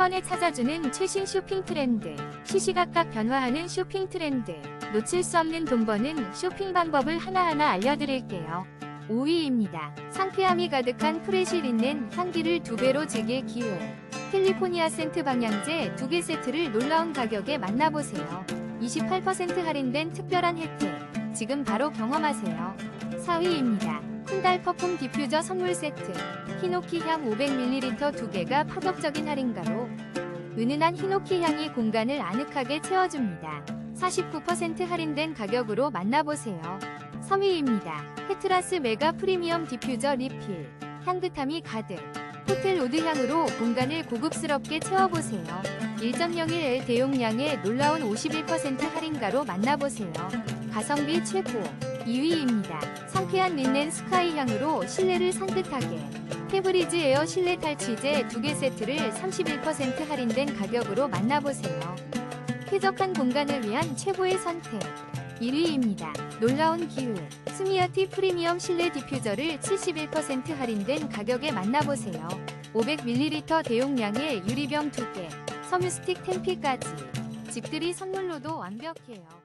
번에 찾아주는 최신 쇼핑 트렌드, 시시각각 변화하는 쇼핑 트렌드, 놓칠 수 없는 돈 버는 쇼핑 방법을 하나하나 알려드릴게요. 5위입니다. 상쾌함이 가득한 프레쉬 린넨 향기를 두 배로 제게 기회. 캘리포니아 센트 방향제 두 개 세트를 놀라운 가격에 만나보세요. 28% 할인된 특별한 혜택. 지금 바로 경험하세요. 4위입니다. 쿤달 퍼퓸 디퓨저 선물 세트. 히노키 향 500ml 두 개가 파격적인 할인가로 은은한 히노키 향이 공간을 아늑하게 채워줍니다. 49% 할인된 가격으로 만나보세요. 3위입니다. 헤트라스 메가 프리미엄 디퓨저 리필. 향긋함이 가득. 호텔 로드 향으로 공간을 고급스럽게 채워보세요. 1.01L 대용량의 놀라운 51% 할인가로 만나보세요. 가성비 최고. 2위입니다. 상쾌한 린넨 스카이 향으로 실내를 산뜻하게. 페브리즈 에어 실내 탈취제 2개 세트를 31% 할인된 가격으로 만나보세요. 쾌적한 공간을 위한 최고의 선택. 1위입니다. 놀라운 기회. 스미어티 프리미엄 실내 디퓨저를 71% 할인된 가격에 만나보세요. 500ml 대용량의 유리병 2개, 섬유 스틱 10피까지. 집들이 선물로도 완벽해요.